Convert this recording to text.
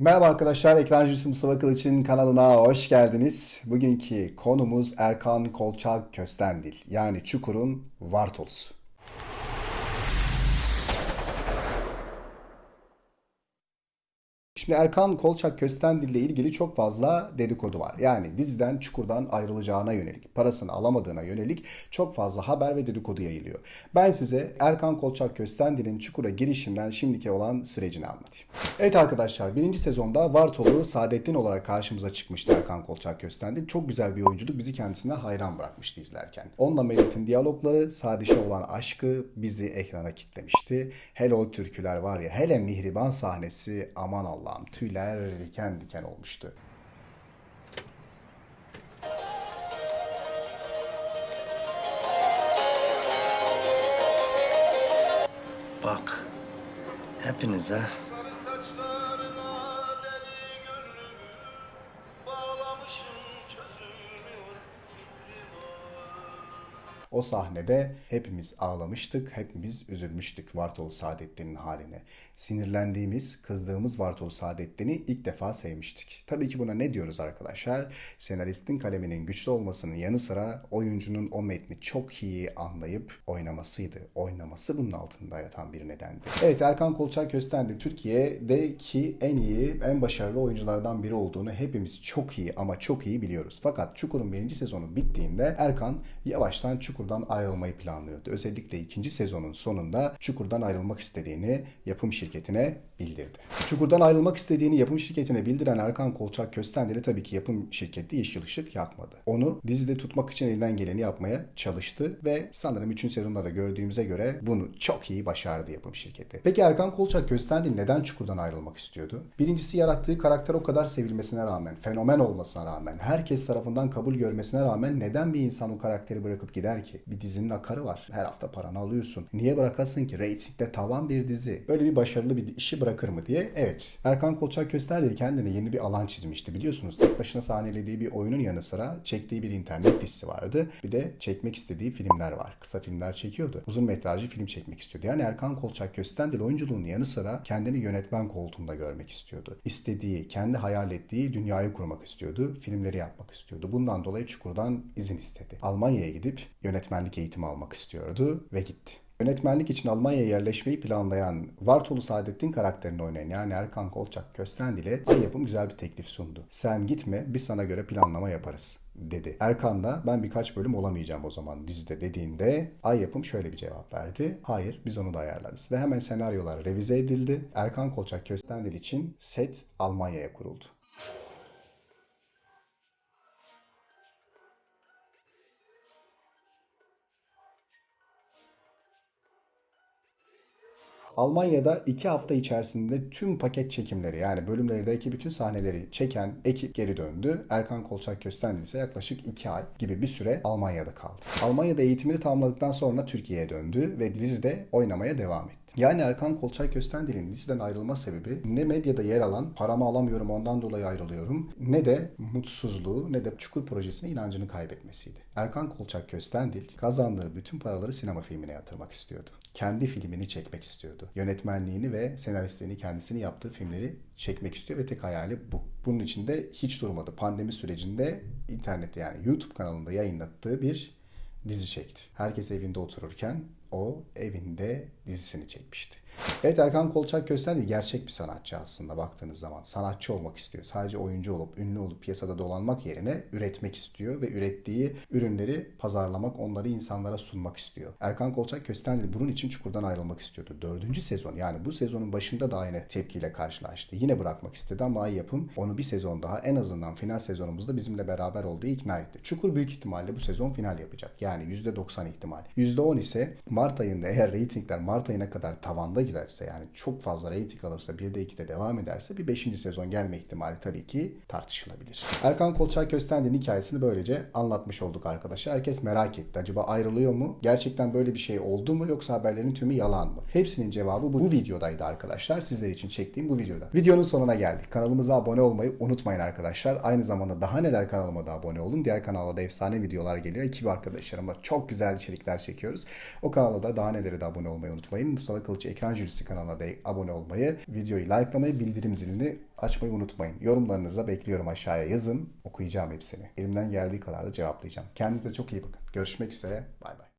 Merhaba arkadaşlar, Ekrancısı Mustafa Kılıç'ın kanalına hoş geldiniz. Bugünkü konumuz Erkan Kolçak Köstendil, yani Çukur'un Vartolusu. Şimdi Erkan Kolçak Köstendil ile ilgili çok fazla dedikodu var. Yani diziden Çukur'dan ayrılacağına yönelik, parasını alamadığına yönelik çok fazla haber ve dedikodu yayılıyor. Ben size Erkan Kolçak Köstendil'in Çukur'a girişinden şimdiki olan sürecini anlatayım. Evet arkadaşlar birinci sezonda Vartolu Saadettin olarak karşımıza çıkmıştı Erkan Kolçak Köstendil. Çok güzel bir oyunculuk bizi kendisine hayran bırakmıştı izlerken. Onunla Melit'in diyalogları, Sadiş'e olan aşkı bizi ekrana kitlemişti. Hele o türküler var ya, hele Mihriban sahnesi aman Allah'ım tüyler diken diken olmuştu. Bak, hepinize O sahnede hepimiz ağlamıştık, hepimiz üzülmüştük Vartolu Saadettin'in haline. Sinirlendiğimiz, kızdığımız Vartolu Saadettin'i ilk defa sevmiştik. Tabii ki buna ne diyoruz arkadaşlar? Senaristin kaleminin güçlü olmasının yanı sıra oyuncunun o metni çok iyi anlayıp oynamasıydı. Oynaması bunun altında yatan bir nedendi. Evet Erkan Kolçak Köstendi Türkiye'deki en iyi, en başarılı oyunculardan biri olduğunu hepimiz çok iyi ama çok iyi biliyoruz. Fakat Çukur'un birinci sezonu bittiğinde Erkan yavaştan Çukur'dan ayrılmayı planlıyordu. Özellikle ikinci sezonun sonunda Çukur'dan ayrılmak istediğini yapım şirketine bildirdi. Çukur'dan ayrılmak istediğini yapım şirketine bildiren Erkan Kolçak Köstendel'i tabii ki yapım şirketi yeşil ışık yakmadı. Onu dizide tutmak için elinden geleni yapmaya çalıştı ve sanırım 3. sezonda da gördüğümüze göre bunu çok iyi başardı yapım şirketi. Peki Erkan Kolçak Köstendil neden Çukur'dan ayrılmak istiyordu? Birincisi yarattığı karakter o kadar sevilmesine rağmen, fenomen olmasına rağmen, herkes tarafından kabul görmesine rağmen neden bir insan o karakteri bırakıp gider ki? Bir dizinin akarı var. Her hafta paranı alıyorsun. Niye bırakasın ki? Reytingde tavan bir dizi. Böyle bir başarılı bir işi bırakır mı diye. Evet. Erkan Kolçak Köstendil kendine yeni bir alan çizmişti biliyorsunuz. Tek başına sahnelediği bir oyunun yanı sıra çektiği bir internet dizisi vardı. Bir de çekmek istediği filmler var. Kısa filmler çekiyordu. Uzun metrajlı film çekmek istiyordu. Yani Erkan Kolçak Köstendil oyunculuğunun yanı sıra kendini yönetmen koltuğunda görmek istiyordu. İstediği, kendi hayal ettiği dünyayı kurmak istiyordu. Filmleri yapmak istiyordu. Bundan dolayı Çukur'dan izin istedi. Almanya'ya gidip yönetmenlik eğitimi almak istiyordu ve gitti. Yönetmenlik için Almanya'ya yerleşmeyi planlayan Vartolu Saadettin karakterini oynayan yani Erkan Kolçak Köstendil'e Ay Yapım güzel bir teklif sundu. Sen gitme biz sana göre planlama yaparız dedi. Erkan da ben birkaç bölüm olamayacağım o zaman dizide dediğinde Ay Yapım şöyle bir cevap verdi. Hayır biz onu da ayarlarız. Ve hemen senaryolar revize edildi. Erkan Kolçak Köstendil için set Almanya'ya kuruldu. Almanya'da iki hafta içerisinde tüm paket çekimleri yani bölümlerdeki bütün sahneleri çeken ekip geri döndü. Erkan Kolçak Köstendil ise yaklaşık iki ay gibi bir süre Almanya'da kaldı. Almanya'da eğitimini tamamladıktan sonra Türkiye'ye döndü ve dizide oynamaya devam etti. Yani Erkan Kolçak Köstendil'in diziden ayrılma sebebi ne medyada yer alan paramı alamıyorum ondan dolayı ayrılıyorum ne de mutsuzluğu ne de Çukur projesine inancını kaybetmesiydi. Erkan Kolçak Köstendil kazandığı bütün paraları sinema filmine yatırmak istiyordu. Kendi filmini çekmek istiyordu. Yönetmenliğini ve senaristliğini kendisini yaptığı filmleri çekmek istiyor ve tek hayali bu. Bunun için de hiç durmadı. Pandemi sürecinde internette yani YouTube kanalında yayınlattığı bir dizi çekti. Herkes evinde otururken o evinde dizisini çekmişti. Evet Erkan Kolçak Köstendil gerçek bir sanatçı aslında baktığınız zaman. Sanatçı olmak istiyor. Sadece oyuncu olup, ünlü olup piyasada dolanmak yerine üretmek istiyor ve ürettiği ürünleri pazarlamak, onları insanlara sunmak istiyor. Erkan Kolçak Köstendil bunun için Çukur'dan ayrılmak istiyordu. Dördüncü sezon yani bu sezonun başında da aynı tepkiyle karşılaştı. Yine bırakmak istedi ama Yapım onu bir sezon daha en azından final sezonumuzda bizimle beraber olduğu ikna etti. Çukur büyük ihtimalle bu sezon final yapacak. Yani %90 ihtimal. %10 ise Mart ayında eğer reytingler Mart ayına kadar tavanda giderse yani çok fazla reyting alırsa 1'de 2'de devam ederse bir 5. sezon gelme ihtimali tabii ki tartışılabilir. Erkan Kolçak Köstendil'in hikayesini böylece anlatmış olduk arkadaşlar. Herkes merak etti. Acaba ayrılıyor mu? Gerçekten böyle bir şey oldu mu yoksa haberlerin tümü yalan mı? Hepsinin cevabı bu videodaydı arkadaşlar. Sizler için çektiğim bu videoda. Videonun sonuna geldik. Kanalımıza abone olmayı unutmayın arkadaşlar. Aynı zamanda daha neler kanalıma da abone olun. Diğer kanalda da efsane videolar geliyor. Ekip arkadaşlarımla çok güzel içerikler çekiyoruz. O kanala da daha neleri de abone olmayı unutmayın. Mustafa Kılıç ekran Jürisi kanalına da abone olmayı, videoyu likelamayı, bildirim zilini açmayı unutmayın. Yorumlarınızı da bekliyorum aşağıya yazın. Okuyacağım hepsini. Elimden geldiği kadar da cevaplayacağım. Kendinize çok iyi bakın. Görüşmek üzere. Bay bay.